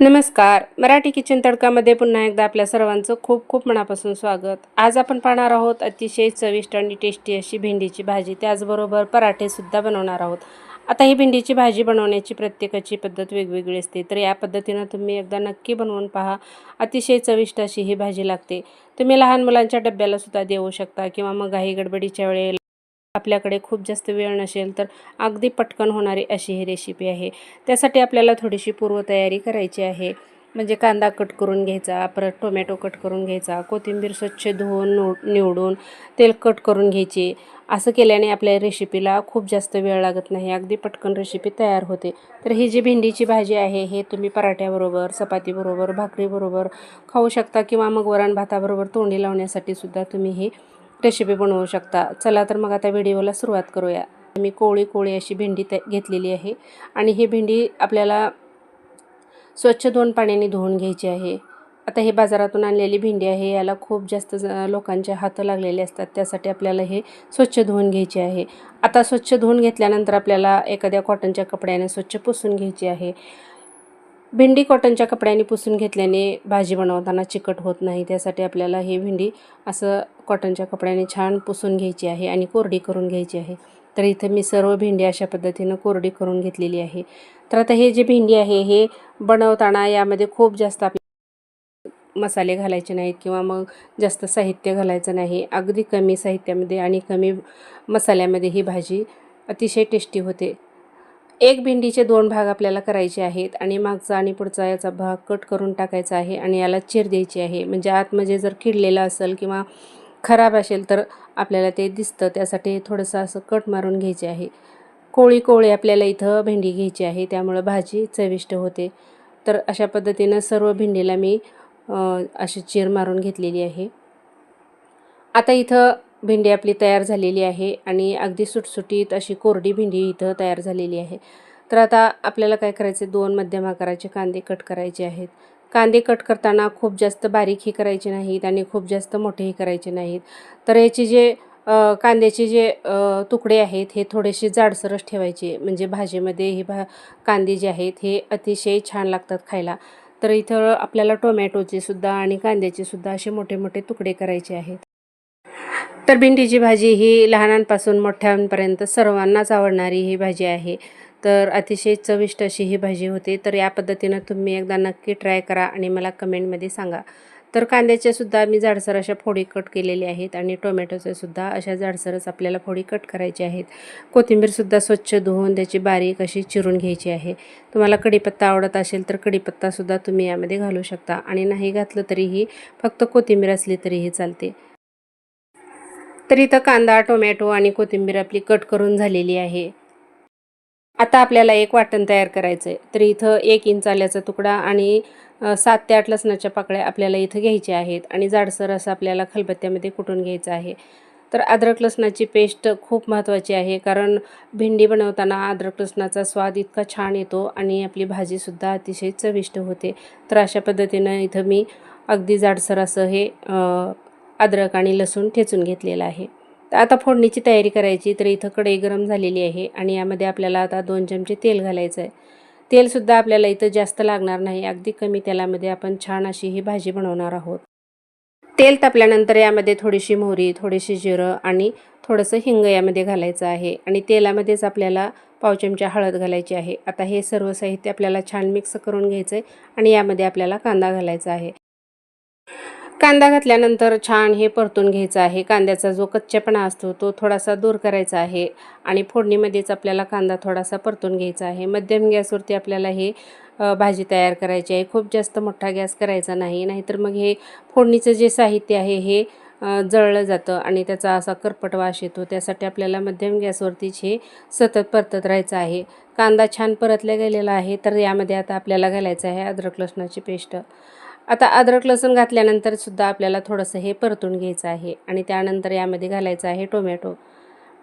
नमस्कार. मराठी किचन तडकामध्ये पुन्हा एकदा आपल्या सर्वांचं खूप खूप मनापासून स्वागत. आज आपण पाहणार आहोत अतिशय चविष्ट आणि टेस्टी अशी भेंडीची भाजी. त्याचबरोबर पराठेसुद्धा बनवणार आहोत. आता ही भेंडीची भाजी बनवण्याची प्रत्येकाची पद्धत वेगवेगळी असते. तर या पद्धतीनं तुम्ही एकदा नक्की बनवून पहा. अतिशय चविष्ट अशी ही भाजी लागते. तुम्ही लहान मुलांच्या डब्यालासुद्धा देऊ शकता किंवा मग घाई गडबडीच्या वेळेला आपल्याकडे खूप जास्त वेळ नसेल तर अगदी पटकन होणारी अशी ही रेसिपी आहे. त्यासाठी आपल्याला थोडीशी पूर्वतयारी करायची आहे. म्हणजे कांदा कट करून घ्यायचा परत टोमॅटो कट करून घ्यायचा कोथिंबीर स्वच्छ धुवून निवडून तेल कट करून घ्यायची. असं केल्याने आपल्या रेसिपीला खूप जास्त वेळ लागत नाही. अगदी पटकन रेसिपी तयार होते. तर ही जी भेंडीची भाजी आहे हे तुम्ही पराठ्याबरोबर चपातीबरोबर भाकरीबरोबर खाऊ शकता किंवा मग वरण भाताबरोबर तोंडी लावण्यासाठी सुद्धा तुम्ही ही रेसिपी बनवू शकता. चला तर मग आता व्हिडिओला सुरुवात करूया. मी कोळी कोळी अशी भेंडी त्या घेतलेली आहे आणि ही भेंडी आपल्याला स्वच्छ दोन पाण्याने धुवून घ्यायची आहे. आता हे बाजारातून आणलेली भेंडी आहे. याला खूप जास्त लोकांच्या हात लागलेले असतात. त्यासाठी आपल्याला हे स्वच्छ धुवून घ्यायचे आहे. आता स्वच्छ धुवून घेतल्यानंतर आपल्याला एखाद्या कॉटनच्या कपड्याने स्वच्छ पुसून घ्यायची आहे. भेंडी कॉटनच्या कपड्याने पुसून घेतल्याने भाजी बनवताना चिकट होत नाही. त्यासाठी आपल्याला ही भेंडी असं कॉटनच्या कपड्याने छान पुसून घ्यायची आहे आणि कोरडी करून घ्यायची आहे. तर इथं मी सर्व भेंडी अशा पद्धतीनं कोरडी करून घेतलेली आहे. तर आता हे जे भेंडी आहे हे बनवताना यामध्ये खूप जास्त आपले मसाले घालायचे नाहीत किंवा मग जास्त साहित्य घालायचं नाही. अगदी कमी साहित्यामध्ये आणि कमी मसाल्यामध्ये ही भाजी अतिशय टेस्टी होते. एक भेंडीचे दोन भाग आपल्याला करायचे आहेत आणि मागचा आणि पुढचा याचा भाग कट करून टाकायचा आहे आणि याला चिर द्यायची आहे. म्हणजे आतमध्ये जर किडलेलं असेल किंवा खराब असेल तर आपल्याला ते दिसतं. त्यासाठी थोडंसं असं कट मारून घ्यायचे आहे. कोळी कोळी आपल्याला इथं भेंडी घ्यायची आहे. त्यामुळं भाजी चविष्ट होते. तर अशा पद्धतीनं सर्व भेंडीला मी अशी चीर मारून घेतलेली आहे. आता इथं भेंडी आपली तयार झालेली आहे आणि अगदी सुटसुटीत अशी कोरडी भेंडी इथं तयार झालेली आहे. तर आता आपल्याला काय करायचे दोन मध्यम आकाराचे कांदे कट करायचे आहेत. कांदे कट करताना खूप जास्त बारीकही करायचे नाहीत आणि खूप जास्त मोठेही करायचे नाहीत. तर याचे जे कांद्याचे जे तुकडे आहेत हे थोडेसे जाडसरच ठेवायचे. म्हणजे भाजीमध्ये हे भा कांदे जे आहेत हे अतिशय छान लागतात खायला. तर इथं आपल्याला टोमॅटोचे सुद्धा आणि कांद्याचे सुद्धा असे मोठे मोठे तुकडे करायचे आहेत. तर भेंडीची भाजी ही लहानांपासून मोठ्यांपर्यंत सर्वांनाच आवडणारी ही भाजी आहे. तर अतिशय चविष्ट अशी ही भाजी होते. तर या पद्धतीनं तुम्ही एकदा नक्की ट्राय करा आणि मला कमेंटमध्ये सांगा. तर कांद्याच्यासुद्धा मी जाडसर अशा फोडी कट केलेल्या आहेत आणि टोमॅटोचे सुद्धा अशा जाडसरच आपल्याला फोडी कट करायची आहेत. कोथिंबीरसुद्धा स्वच्छ धुवून त्याची बारीक अशी चिरून घ्यायची आहे. तुम्हाला कढीपत्ता आवडत असेल तर कढीपत्तासुद्धा तुम्ही यामध्ये घालू शकता. आणि नाही घातलं तरीही फक्त कोथिंबीर असली तरीही चालते. तर इथं कांदा टोमॅटो आणि कोथिंबीर आपली कट करून झालेली आहे. आता आपल्याला एक वाटण तयार करायचं आहे तर इथं एक इंच आल्याचा तुकडा आणि सात ते आठ लसणाच्या पाकळ्या आपल्याला इथं घ्यायच्या आहेत आणि जाडसर असं आपल्याला खलबत्त्यामध्ये कुटून घ्यायचं आहे. तर अद्रक लसणाची पेस्ट खूप महत्त्वाची आहे कारण भेंडी बनवताना अद्रक लसणाचा स्वाद इतका छान येतो आणि आपली भाजीसुद्धा अतिशय चविष्ट होते. तर अशा पद्धतीनं इथं मी अगदी जाडसर असं हे अद्रक आणि लसूण ठेचून घेतलेलं आहे. तर आता फोडणीची तयारी करायची तर इथं कढई गरम झालेली आहे आणि यामध्ये आपल्याला आता दोन चमचे तेल घालायचं आहे. तेलसुद्धा आपल्याला इथं जास्त लागणार नाही अगदी कमी तेलामध्ये आपण छान अशी ही भाजी बनवणार आहोत. तेल तापल्यानंतर यामध्ये थोडीशी मोहरी थोडीशी जिरं आणि थोडंसं हिंग यामध्ये घालायचं आहे आणि तेलामध्येच आपल्याला पाव चमचा हळद घालायची आहे. आता हे सर्व साहित्य आपल्याला छान मिक्स करून घ्यायचं आहे आणि यामध्ये आपल्याला कांदा घालायचा आहे. कांदा घातल्यानंतर छान हे परतून घ्यायचं आहे. कांद्याचा जो कच्चेपणा असतो तो थोडासा दूर करायचा आहे आणि फोडणीमध्येच आपल्याला कांदा थोडासा परतून घ्यायचा आहे. मध्यम गॅसवरती आपल्याला हे भाजी तयार करायची आहे. खूप जास्त मोठा गॅस करायचा नाही नाहीतर मग हे फोडणीचं जे साहित्य आहे हे जळलं जातं आणि त्याचा असा करपट वास येतो. त्यासाठी आपल्याला मध्यम गॅसवरतीच हे सतत परतत राहायचं आहे. कांदा छान परतल्या गेलेला आहे तर यामध्ये आता आपल्याला घालायचं आहे अद्रक लसणाची पेस्ट. आता अद्रक लसूण घातल्यानंतर सुद्धा आपल्याला थोडंसं हे परतून घ्यायचं आहे आणि त्यानंतर यामध्ये घालायचं आहे टोमॅटो.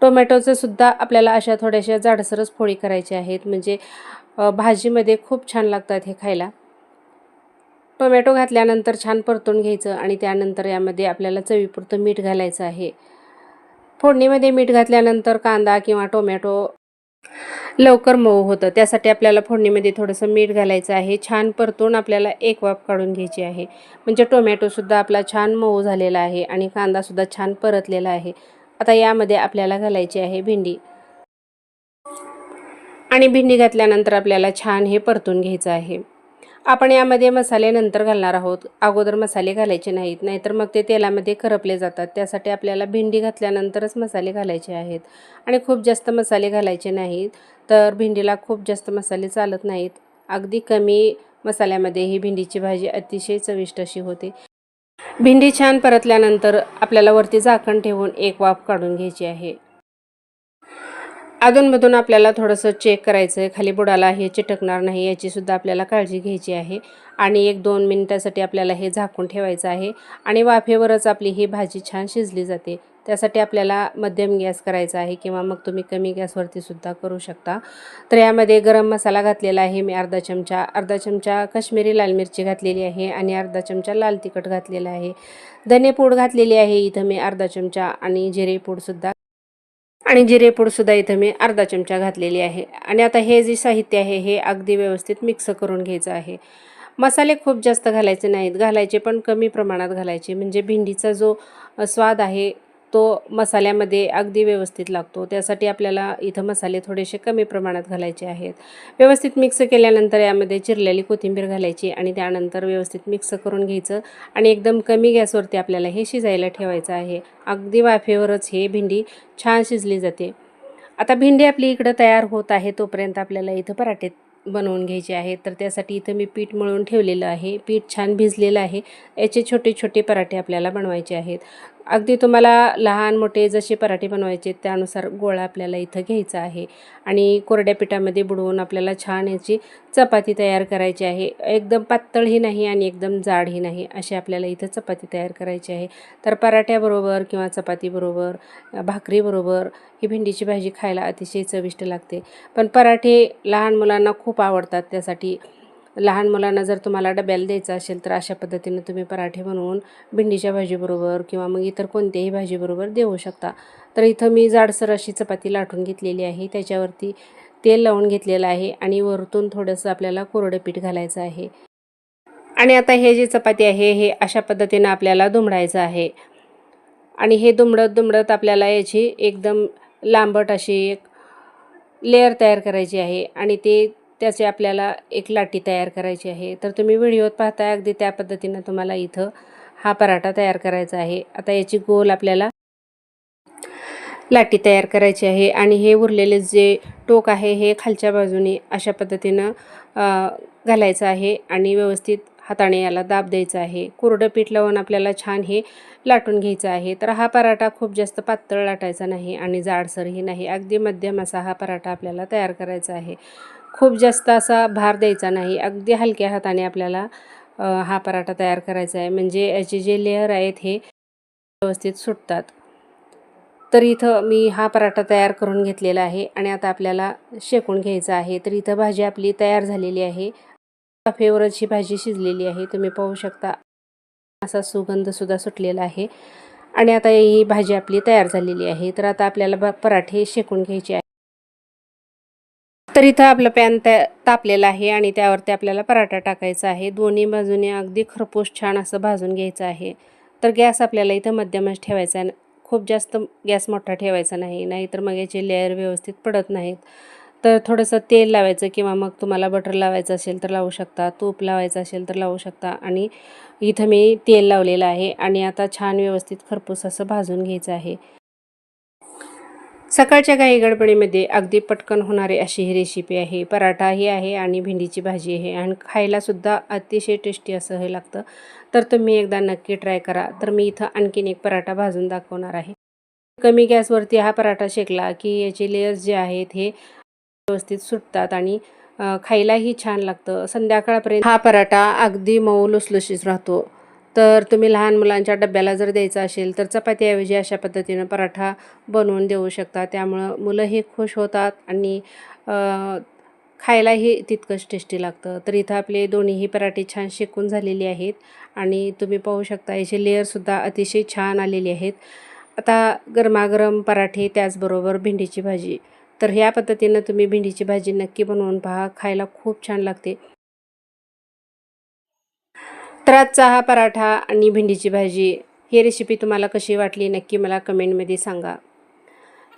टोमॅटोचं सुद्धा आपल्याला अशा थोड्याशा जाडसरच फोडी करायची आहेत म्हणजे भाजीमध्ये खूप छान लागतात हे खायला. टोमॅटो घातल्यानंतर छान परतून घ्यायचं आणि त्यानंतर यामध्ये आपल्याला चवीपुरतं मीठ घालायचं आहे. फोडणीमध्ये मीठ घातल्यानंतर कांदा किंवा टोमॅटो लवकर मऊ होतं. त्यासाठी आपल्याला फोडणीमध्ये थोडंसं मीठ घालायचं आहे. छान परतून आपल्याला एक वाफ काढून घ्यायची आहे. म्हणजे टोमॅटोसुद्धा आपला छान मऊ झालेला आहे आणि कांदासुद्धा छान परतलेला आहे. आता यामध्ये आपल्याला घालायची आहे भेंडी. आणि भेंडी घातल्यानंतर आपल्याला छान हे परतून घ्यायचं आहे. आपण यामध्ये मसाले नंतर घालणार आहोत. अगोदर मसाले घालायचे नाहीत नाहीतर मग ते तेलामध्ये करपले जातात. त्यासाठी आपल्याला भेंडी घातल्यानंतरच मसाले घालायचे आहेत. आणि खूप जास्त मसाले घालायचे नाहीत तर भेंडीला खूप जास्त मसाले चालत नाहीत. अगदी कमी मसाल्यामध्ये ही भेंडीची भाजी अतिशय चविष्ट अशी होते. भेंडी छान परतल्यानंतर आपल्याला वरती झाकण ठेवून एक वाफ काढून घ्यायची आहे. अधूनमधून आपल्याला थोडंसं चेक करायचं आहे खाली बुडाला हे चिटकणार नाही याचीसुद्धा आपल्याला काळजी घ्यायची आहे. आणि एक दोन मिनटासाठी आपल्याला हे झाकून ठेवायचं आहे. आणि वाफेवरच आपली ही भाजी छान शिजली जाते. त्यासाठी आपल्याला मध्यम गॅस करायचा आहे किंवा मग तुम्ही कमी गॅसवरती सुद्धा करू शकता. तर यामध्ये गरम मसाला घातलेला आहे. मी अर्धा चमचा अर्धा चमचा काश्मीरी लाल मिरची घातलेली आहे आणि अर्धा चमचा लाल तिखट घातलेला आहे. धनेपूड घातलेली आहे. इथं मी अर्धा चमचा आणि जिरेपूडसुद्धा आणि जिरेपूडसुद्धा इथं मी अर्धा चमचा घातलेली आहे. आणि आता हे जे साहित्य आहे हे अगदी व्यवस्थित मिक्स करून घ्यायचं आहे. मसाले खूप जास्त घालायचे नाहीत. घालायचे पण कमी प्रमाणात घालायचे. म्हणजे भेंडीचा जो स्वाद आहे तो मसाल्यामध्ये अगदी व्यवस्थित लागतो. त्यासाठी आपल्याला इथं मसाले थोडेसे कमी प्रमाणात घालायचे आहेत. व्यवस्थित मिक्स केल्यानंतर यामध्ये चिरलेली कोथिंबीर घालायची आणि त्यानंतर व्यवस्थित मिक्स करून घ्यायचं आणि एकदम कमी गॅसवरती आपल्याला हे शिजायला ठेवायचं आहे. अगदी वाफेवरच हे भेंडी छान शिजली जाते. आता भेंडी आपली इकडं तयार होत आहे तोपर्यंत आपल्याला इथं पराठे बनवून घ्यायचे आहे तर त्यासाठी इथं मी पीठ मळून ठेवलेलं आहे. पीठ छान भिजलेलं आहे. याचे छोटे छोटे पराठे आपल्याला बनवायचे आहेत. अगदी तुम्हाला लहान मोठे जसे पराठे बनवायचे त्यानुसार गोळा आपल्याला इथं घ्यायचा आहे. आणि कोरड्या पिठामध्ये बुडवून आपल्याला छान याची चपाती तयार करायची आहे. एकदम पातळही नाही आणि एकदम जाडही नाही अशी आपल्याला इथं चपाती तयार करायची आहे. तर पराठ्याबरोबर किंवा चपातीबरोबर भाकरीबरोबर ही भेंडीची भाजी खायला अतिशय चविष्ट लागते. पण पराठे लहान मुलांना खूप आवडतात त्यासाठी. लहान मुलांना जर तुम्हाला डब्याला द्यायचं असेल तर अशा पद्धतीनं तुम्ही पराठे बनवून भेंडीच्या भाजीबरोबर किंवा मग इतर कोणत्याही भाजीबरोबर देऊ शकता. तर इथं मी जाडसर अशी चपाती लाटून घेतलेली आहे. त्याच्यावरती तेल लावून घेतलेलं आहे आणि वरतून थोडंसं आपल्याला कोरडं पीठ घालायचं आहे. आणि आता हे जे चपाती आहे हे अशा पद्धतीनं आपल्याला दुमडायचं आहे. आणि हे दुमडत दुमडत आपल्याला याची एकदम लांबट अशी एक लेअर तयार करायची आहे. आणि ते त्याचे आपल्याला एक लाटी तयार करायची आहे. तर तुम्ही व्हिडिओत पाहताय अगदी त्या पद्धतीनं तुम्हाला इथं हा पराठा तयार करायचा आहे. आता याची गोल आपल्याला लाटी तयार करायची आहे आणि हे उरलेले जे टोक आहे हे खालच्या बाजूने अशा पद्धतीनं घालायचं आहे आणि व्यवस्थित हाताने याला दाब द्यायचा आहे. कोरडं पीठ लावून आपल्याला छान हे लाटून घ्यायचं आहे. तर हा पराठा खूप जास्त पातळ लाटायचा नाही आणि जाडसरही नाही. अगदी मध्यम असा हा पराठा आपल्याला तयार करायचा आहे. खूप जास्त असा भार द्यायचा नाही. अगदी हलक्या हाताने आपल्याला हा पराठा तयार करायचा आहे. म्हणजे याचे जे लेअर आहेत हे व्यवस्थित सुटतात. तर इथं मी हा पराठा तयार करून घेतलेला आहे आणि आता आपल्याला शेकून घ्यायचा आहे. तर इथं भाजी आपली तयार झालेली आहे. वाफेवरच ही भाजी शिजलेली आहे. तुम्ही पाहू शकता असा सुगंधसुद्धा सुटलेला आहे. आणि आता ही भाजी आपली तयार झालेली आहे. तर आता आपल्याला पराठे शेकून घ्यायचे आहे तर इथं आपलं पॅन त्या तापलेलं आहे आणि त्यावरती आपल्याला पराठा टाकायचा आहे. दोन्ही बाजूने अगदी खरपूस छान असं भाजून घ्यायचं आहे. तर गॅस आपल्याला इथं मध्यमच ठेवायचा आहे. खूप जास्त गॅस मोठा ठेवायचा नाही. नाहीतर मग याचे लेअर व्यवस्थित पडत नाहीत. तर थोडंसं तेल लावायचं किंवा मग तुम्हाला बटर लावायचं असेल तर लावू शकता. तूप लावायचं असेल तर लावू शकता. आणि इथं मी तेल लावलेलं आहे. आणि आता छान व्यवस्थित खरपूस असं भाजून घ्यायचं आहे. सकाळच्या काही गडबडीमध्ये अगदी पटकन होणारी अशी ही रेसिपी आहे. पराठाही आहे आणि भेंडीची भाजी आहे आणि खायलासुद्धा अतिशय टेस्टी असं हे लागतं. तर तुम्ही एकदा नक्की ट्राय करा. तर मी इथं आणखीन एक पराठा भाजून दाखवणार आहे. कमी गॅसवरती हा पराठा शेकला की याचे लेयर्स जे आहेत हे व्यवस्थित सुटतात आणि खायलाही छान लागतं. संध्याकाळपर्यंत हा पराठा अगदी मऊ लुसलुशीत राहतो. तर तुम्ही लहान मुलांच्या डब्याला जर द्यायचा असेल तर चपातीऐवजी अशा पद्धतीनं पराठा बनवून देऊ शकता. त्यामुळं मुलंही खुश होतात आणि खायलाही तितकंच टेस्टी लागतं. तर इथं आपले दोन्हीही पराठे छान शेकून झालेली आहेत आणि तुम्ही पाहू शकता याचे लेअरसुद्धा अतिशय छान आलेले आहेत. आता गरमागरम पराठे त्याचबरोबर भेंडीची भाजी. तर ह्या पद्धतीनं तुम्ही भेंडीची भाजी नक्की बनवून पहा. खायला खूप छान लागते. तर आजचा हा पराठा आणि भेंडीची भाजी ही रेसिपी तुम्हाला कशी वाटली नक्की मला कमेंटमध्ये सांगा.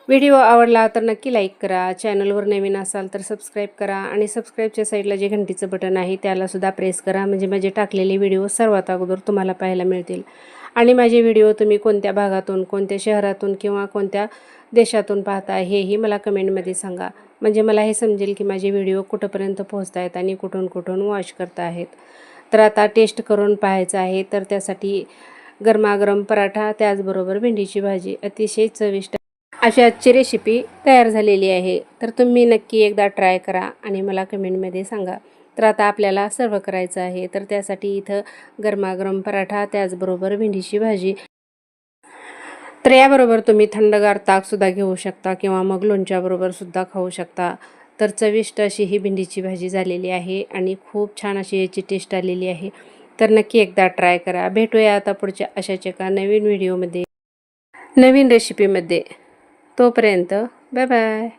व्हिडिओ आवडला तर नक्की लाईक करा चॅनलवर नवीन असाल तर सबस्क्राईब करा आणि सबस्क्राईबच्या साईडला जे घंटीचं बटन आहे त्यालासुद्धा प्रेस करा म्हणजे माझे टाकलेले व्हिडिओ सर्वात अगोदर तुम्हाला पाहायला मिळतील. आणि माझे व्हिडिओ तुम्ही कोणत्या भागातून कोणत्या शहरातून किंवा कोणत्या देशातून पाहता हेही मला कमेंटमध्ये सांगा. म्हणजे मला हे समजेल की माझे व्हिडिओ कुठंपर्यंत पोहोचत आहेत आणि कुठून कुठून वॉच करता आहेत तर आता टेस्ट करून पाहायचं आहे तर त्यासाठी गरमागरम पराठा त्याचबरोबर भेंडीची भाजी अतिशय चविष्ट. अशी आजची रेसिपी तयार झालेली आहे तर तुम्ही नक्की एकदा ट्राय करा आणि मला कमेंटमध्ये सांगा. तर आता आपल्याला सर्व करायचं आहे तर त्यासाठी इथं गरमागरम पराठा त्याचबरोबर भेंडीची भाजी. तर याबरोबर तुम्ही थंडगार ताकसुद्धा घेऊ शकता किंवा मग लोणच्याबरोबरसुद्धा खाऊ शकता. तर चविष्ट अशी ही भेंडीची भाजी झालेली आहे आणि खूप छान अशी याची टेस्ट आलेली आहे. तर नक्की एकदा ट्राय करा. भेटूया आता पुढच्या अशाच एका नवीन व्हिडिओमध्ये नवीन रेसिपीमध्ये तोपर्यंत बाय बाय